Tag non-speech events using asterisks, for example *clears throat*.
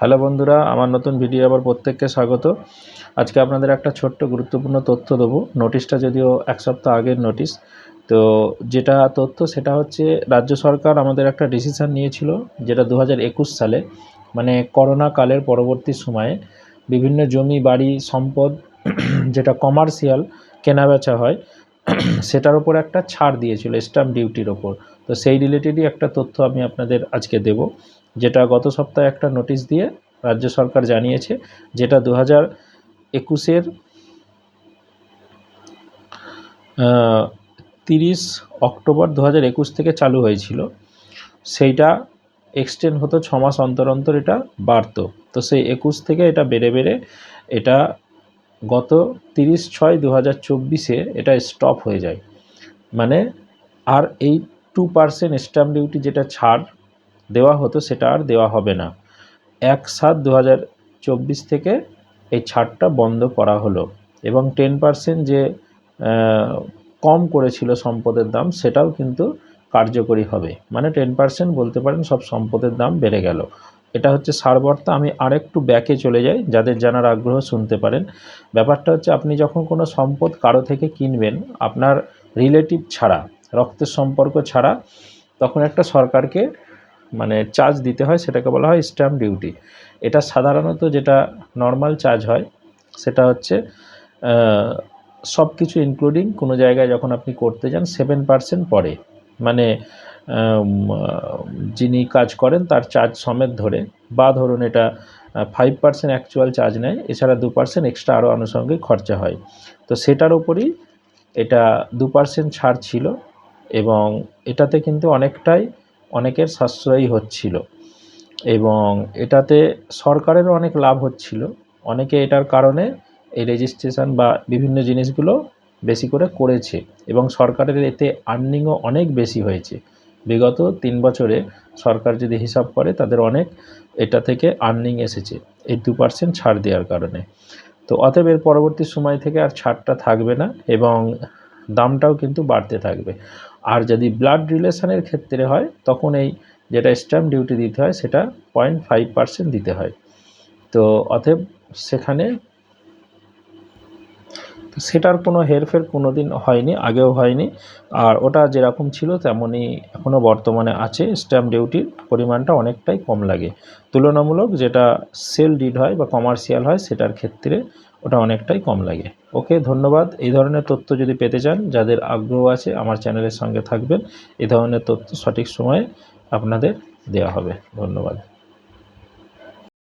Hello বন্ধুরা, আমার নতুন ভিডিও আবার প্রত্যেককে স্বাগত। আজকে আপনাদের একটা ছোট্ট গুরুত্বপূর্ণ তথ্য দেবো। নোটিশটা যদিও এক সপ্তাহ আগের নোটিশ, তো যেটা তথ্য সেটা হচ্ছে রাজ্য সরকার আমাদের একটা ডিসিশান নিয়েছিল, যেটা দু হাজার একুশ সালে মানে করোনা কালের পরবর্তী সময়ে বিভিন্ন জমি, বাড়ি, সম্পদ, যেটা কমার্শিয়াল কেনাবেচা হয় *clears throat* সেটার ওপর একটা ছাড় দিয়েছিল স্ট্যাম্প ডিউটির ওপর তো সেই রিলেটেডই একটা তথ্য আমি আপনাদের আজকে দেব, যেটা গত সপ্তাহে একটা নোটিশ দিয়ে রাজ্য সরকার জানিয়েছে, যেটা দু হাজার একুশের তিরিশ অক্টোবর দু হাজার একুশ থেকে চালু হয়েছিল। সেইটা এক্সটেন্ড হতো ছ মাস অন্তর অন্তর এটা বাড়তো। তো সেই একুশ থেকে এটা বেড়ে বেড়ে এটা গত তিরিশ ছয় দু হাজার চব্বিশে এটা স্টপ হয়ে যায়। মানে আর এই টু পার্সেন্ট স্ট্যাম্প ডিউটি যেটা ছাড় দেওয়া হতো সেটা আর দেওয়া হবে না। এক সাত দু হাজার চব্বিশ থেকে এই ছাড়টা বন্ধ করা হলো এবং টেন পার্সেন্ট যে কম করেছিল সম্পদের দাম সেটাও কিন্তু কার্যকরী হবে। মানে টেন পার্সেন্ট বলতে পারেন সব সম্পদের দাম বেড়ে গেল। এটা হচ্ছে সারবর্তা। আমি আরেকটু ব্যাকে চলে যাই, যাদের জানার আগ্রহ শুনতে পারেন। ব্যাপারটা হচ্ছে, আপনি যখন কোনো সম্পদ কারও থেকে কিনবেন, আপনার রিলেটিভ ছাড়া, রক্তের সম্পর্ক ছাড়া, তখন একটা সরকারকে মানে চার্জ দিতে হয়, সেটাকে বলা হয় স্ট্যাম্প ডিউটি এটা সাধারণত যেটা নর্মাল চার্জ হয়, সেটা হচ্ছে সব কিছু ইনক্লুডিং কোনো জায়গায় যখন আপনি করতে যান সেভেন পার্সেন্ট পড়ে মানে যিনি কাজ করেন তার চার্জ সমেত ধরে, বা ধরুন এটা ফাইভ পার্সেন্ট অ্যাকচুয়াল চার্জ নেয়, এছাড়া দু পার্সেন্ট এক্সট্রা আরও আনুষঙ্গিক খরচা হয়। তো সেটার উপরই এটা দু পার্সেন্ট ছাড় ছিল এবং এটাতে কিন্তু অনেকটাই অনেকের সাশ্রয়ী হচ্ছিল এবং এটাতে সরকারেরও অনেক লাভ হচ্ছিল। অনেকে এটার কারণে এই রেজিস্ট্রেশন বা বিভিন্ন জিনিসগুলো বেশি করে করেছে এবং সরকারের এতে আর্নিংও অনেক বেশি হয়েছে। বিগত তিন বছরে সরকার যদি হিসাব করে, তাদের অনেক এটা থেকে আর্নিং এসেছে। এই দু পার্সেন্ট ছাড় দেওয়ার কারণে। তো অতএব এর পরবর্তী সময় থেকে আর ছাড়টা থাকবে না এবং দামটাও কিন্তু বাড়তে থাকবে। আর যদি ব্লাড রিলেশনের ক্ষেত্রে হয়, তখন এই যেটা স্ট্যাম্প ডিউটি দিতে হয়, সেটা পয়েন্ট ফাইভ পার্সেন্ট দিতে হয়। তো অতএব সেখানে সেটার কোনো হেরফের কোনো দিন হয়নি, আগেও হয়নি। আর ওটা যেরকম ছিল তেমনই এখনও বর্তমানে আছে। স্ট্যাম্প ডিউটির পরিমাণটা অনেকটাই কম লাগে। তুলনামূলক যেটা সেল ডিড হয় বা কমার্শিয়াল হয় সেটার ক্ষেত্রে ওটা অনেকটাই কম লাগে। ওকে, ধন্যবাদ। এই ধরনের তথ্য যদি পেতে চান, যাদের আগ্রহ আছে আমার চ্যানেলের সঙ্গে থাকবেন এই ধরনের তথ্য সঠিক সময়ে আপনাদের দেওয়া হবে। ধন্যবাদ।